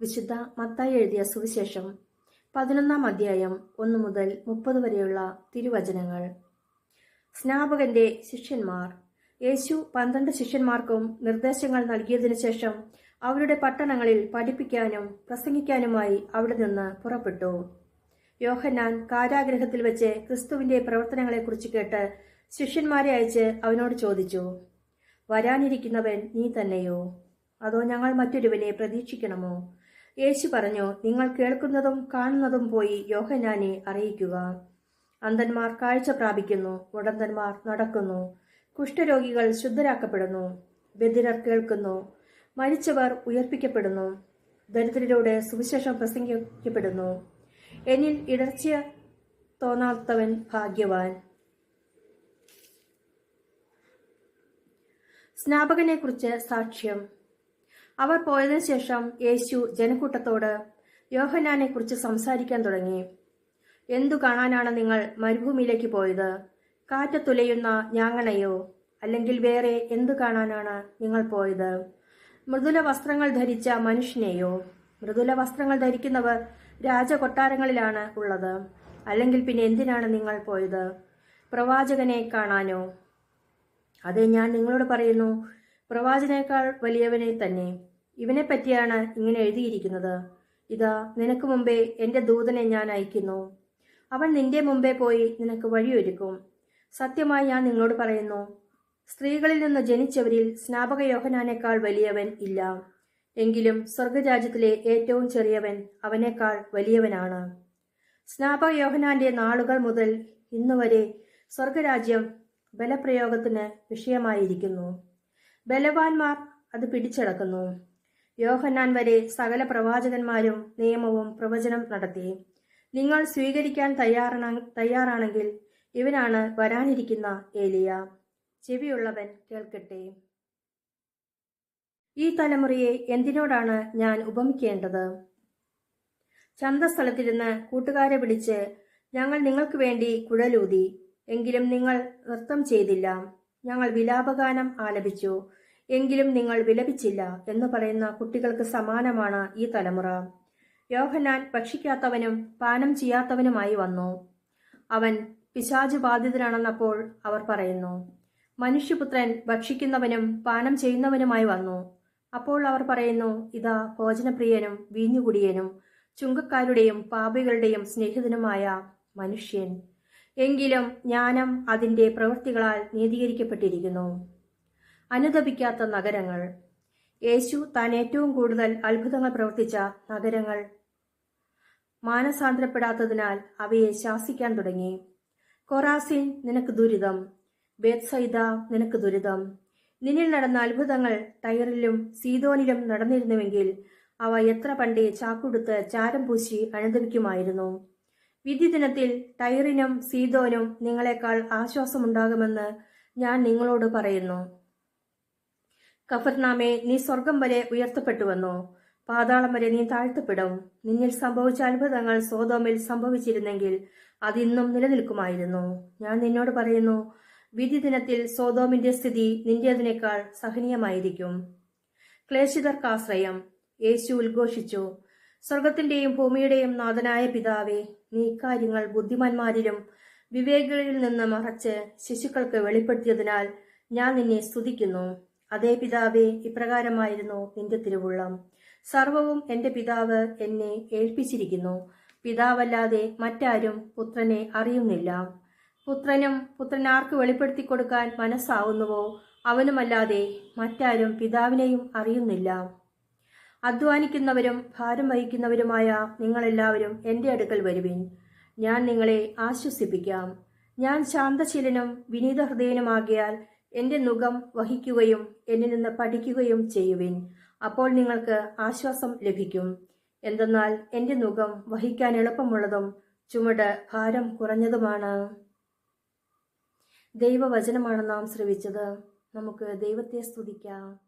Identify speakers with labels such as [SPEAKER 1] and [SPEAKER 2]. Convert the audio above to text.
[SPEAKER 1] വിശുദ്ധ മത്തായി എഴുതിയ സുവിശേഷം പതിനൊന്നാം അധ്യായം ഒന്ന് മുതൽ മുപ്പത് വരെയുള്ള തിരുവചനങ്ങൾ. സ്നാപകന്റെ ശിഷ്യന്മാർ. യേശു പന്ത്രണ്ട് ശിഷ്യന്മാർക്കും നിർദ്ദേശങ്ങൾ നൽകിയതിനു ശേഷം അവരുടെ പട്ടണങ്ങളിൽ പഠിപ്പിക്കാനും പ്രസംഗിക്കാനുമായി അവിടെ നിന്ന് പുറപ്പെട്ടു. യോഹന്നാൻ കാരാഗ്രഹത്തിൽ വെച്ച് ക്രിസ്തുവിന്റെ പ്രവർത്തനങ്ങളെക്കുറിച്ച് കേട്ട് ശിഷ്യന്മാരെ അയച്ച് അവനോട് ചോദിച്ചു വരാനിരിക്കുന്നവൻ നീ തന്നെയോ? അതോ ഞങ്ങൾ മറ്റൊരുവനെ പ്രതീക്ഷിക്കണമോ? യേശു പറഞ്ഞു നിങ്ങൾ കേൾക്കുന്നതും കാണുന്നതും പോയി യോഹനാനെ അറിയിക്കുക. അന്ധന്മാർ കാഴ്ച പ്രാപിക്കുന്നു ഉടന്തന്മാർ നടക്കുന്നു കുഷ്ഠരോഗികൾ ശുദ്ധരാക്കപ്പെടുന്നു ബദിരർ കേൾക്കുന്നു മരിച്ചവർ ഉയർപ്പിക്കപ്പെടുന്നു ദരിദ്രരോട് സുവിശേഷം പ്രസംഗിക്കപ്പെടുന്നു. എന്നിൽ ഇടർച്ച തോന്നാത്തവൻ ഭാഗ്യവാൻ. സ്നാപകനെക്കുറിച്ച് സാക്ഷ്യം. അവർ പോയതിനു ശേഷം യേശു ജനക്കൂട്ടത്തോട് യോഹനാനെക്കുറിച്ച് സംസാരിക്കാൻ തുടങ്ങി. എന്തു കാണാനാണ് നിങ്ങൾ മരുഭൂമിയിലേക്ക് പോയത്? കാറ്റത്തുലയുന്ന ഞാങ്ങണയോ? അല്ലെങ്കിൽ വേറെ എന്തു കാണാനാണ് നിങ്ങൾ പോയത്? മൃദുല വസ്ത്രങ്ങൾ ധരിച്ച മനുഷ്യനെയോ? മൃദുല വസ്ത്രങ്ങൾ ധരിക്കുന്നവർ രാജകൊട്ടാരങ്ങളിലാണ് ഉള്ളത്. അല്ലെങ്കിൽ പിന്നെ എന്തിനാണ് നിങ്ങൾ പോയത്? പ്രവാചകനെ കാണാനോ? അതെ ഞാൻ നിങ്ങളോട് പറയുന്നു പ്രവാചനേക്കാൾ വലിയവനെ തന്നെ. ഇവനെ പറ്റിയാണ് ഇങ്ങനെ എഴുതിയിരിക്കുന്നത്. ഇതാ നിനക്ക് മുമ്പേ എന്റെ ദൂതനെ ഞാൻ അയക്കുന്നു. അവൻ നിന്റെ മുമ്പേ പോയി നിനക്ക് വഴിയൊരുക്കും. സത്യമായി ഞാൻ നിങ്ങളോട് പറയുന്നു സ്ത്രീകളിൽ നിന്ന് ജനിച്ചവരിൽ സ്നാപക യോഹനാനേക്കാൾ വലിയവൻ ഇല്ല. എങ്കിലും സ്വർഗരാജ്യത്തിലെ ഏറ്റവും ചെറിയവൻ അവനേക്കാൾ വലിയവനാണ്. സ്നാപക യോഹനാന്റെ നാളുകൾ മുതൽ ഇന്നുവരെ സ്വർഗരാജ്യം ബലപ്രയോഗത്തിന് വിഷയമായിരിക്കുന്നു. ബലവാന്മാർ അത് പിടിച്ചടക്കുന്നു. യോഹന്നാൻ വരെ സകല പ്രവാചകന്മാരും നിയമവും പ്രവചനം നടത്തി. നിങ്ങൾ സ്വീകരിക്കാൻ തയ്യാറാണ തയ്യാറാണെങ്കിൽ ഇവനാണ് വരാനിരിക്കുന്ന ഏലിയ. ചെവിയുള്ളവൻ കേൾക്കട്ടെ. ഈ തലമുറയെ എന്തിനോടാണ് ഞാൻ ഉപമിക്കേണ്ടത്? ചന്തസ്ഥലത്തിരുന്ന് കൂട്ടുകാരെ വിളിച്ച് ഞങ്ങൾ നിങ്ങൾക്ക് വേണ്ടി കുഴലൂതി എങ്കിലും നിങ്ങൾ നൃത്തം ചെയ്തില്ല. ഞങ്ങൾ വിലാപഗാനം ആലപിച്ചു. എങ്കിലും നിങ്ങൾ വിലപിച്ചില്ല എന്ന് പറയുന്ന കുട്ടികൾക്ക് സമാനമാണ് ഈ തലമുറ. യോഹനാൻ ഭക്ഷിക്കാത്തവനും പാനം ചെയ്യാത്തവനുമായി വന്നു. അവൻ പിശാജ് ബാധിതനാണെന്നപ്പോൾ അവർ പറയുന്നു മനുഷ്യപുത്രൻ ഭക്ഷിക്കുന്നവനും പാനം ചെയ്യുന്നവനുമായി വന്നു. അപ്പോൾ അവർ പറയുന്നു ഇതാ ഭോജനപ്രിയനും വീഞ്ഞുകുടിയനും ചുങ്കക്കാരുടെയും പാപികളുടെയും സ്നേഹിതനുമായ മനുഷ്യൻ. എങ്കിലും ജ്ഞാനം അതിന്റെ പ്രവൃത്തികളാൽ നീതീകരിക്കപ്പെട്ടിരിക്കുന്നു. അനുദപിക്കാത്ത നഗരങ്ങൾ. യേശു താൻ ഏറ്റവും കൂടുതൽ അത്ഭുതങ്ങൾ പ്രവർത്തിച്ച നഗരങ്ങൾ. മാനസാന്തരപ്പെടാത്തതിനാൽ അവയെ ശാസിക്കാൻ തുടങ്ങി. കൊറാസിൻ നിനക്ക് ദുരിതം. ബേത്സൈദ നിനക്ക് ദുരിതം. നിന്നിൽ നടന്ന അത്ഭുതങ്ങൾ ടയറിലും സീതോനിലും നടന്നിരുന്നുവെങ്കിൽ അവ എത്ര പണ്ടേ ചാക്കുടുത്ത് ചാരം പൂശി അനുദപിക്കുമായിരുന്നു. വിധി ദിനത്തിൽ ടയറിനും സീതോനും നിങ്ങളെക്കാൾ ആശ്വാസമുണ്ടാകുമെന്ന് ഞാൻ നിങ്ങളോട് പറയുന്നു. കഫർനാമെ നീ സ്വർഗം വരെ ഉയർത്തപ്പെട്ടുവെന്നോ പാതാളം വരെ നീ താഴ്ത്തപ്പെടും. നിന്നിൽ സംഭവിച്ച അത്ഭുതങ്ങൾ സോതോമിൽ സംഭവിച്ചിരുന്നെങ്കിൽ അതിന്നും നിലനിൽക്കുമായിരുന്നു. ഞാൻ നിന്നോട് പറയുന്നു വിധി ദിനത്തിൽ സോതോമിന്റെ സ്ഥിതി നിന്റേതിനേക്കാൾ സഹനീയമായിരിക്കും. ക്ലേശിതർക്ക് ആശ്രയം. യേശു ഉദ്ഘോഷിച്ചു സ്വർഗത്തിന്റെയും ഭൂമിയുടെയും നാഥനായ പിതാവെ നീ ഇക്കാര്യങ്ങൾ ബുദ്ധിമാന്മാരിലും വിവേകികളിൽ നിന്ന് മറച്ച് ശിശുക്കൾക്ക് വെളിപ്പെടുത്തിയതിനാൽ ഞാൻ നിന്നെ സ്തുതിക്കുന്നു. അതേ പിതാവേ ഇപ്രകാരമായിരുന്നു നിന്റെ തിരുവുള്ളം. സർവവും എന്റെ പിതാവ് എന്നെ ഏൽപ്പിച്ചിരിക്കുന്നു. പിതാവല്ലാതെ മറ്റാരും പുത്രനെ അറിയുന്നില്ല. പുത്രനും പുത്രനാർക്ക് വെളിപ്പെടുത്തി കൊടുക്കാൻ മനസ്സാവുന്നുവോ? അവനുമല്ലാതെ മറ്റാരും പിതാവിനെയും അറിയുന്നില്ല. അധ്വാനിക്കുന്നവരും ഭാരം വഹിക്കുന്നവരുമായ നിങ്ങളെല്ലാവരും എന്റെ അടുക്കൽ വരുവിൻ. ഞാൻ നിങ്ങളെ ആശ്വസിപ്പിക്കാം. ഞാൻ ശാന്തശീലനും വിനീത ഹൃദയനുമാകിയാൽ എന്റെ നുഖം വഹിക്കുകയും എന്നിൽ നിന്ന് പഠിക്കുകയും ചെയ്യുവിൻ. അപ്പോൾ നിങ്ങൾക്ക് ആശ്വാസം ലഭിക്കും. എന്തെന്നാൽ എന്റെ നുഖം വഹിക്കാൻ എളുപ്പമുള്ളതും ചുമട് ഭാരം കുറഞ്ഞതുമാണ്. ദൈവവചനമാണ് നാം ശ്രവിച്ചത്. നമുക്ക് ദൈവത്തെ സ്തുതിക്കാം.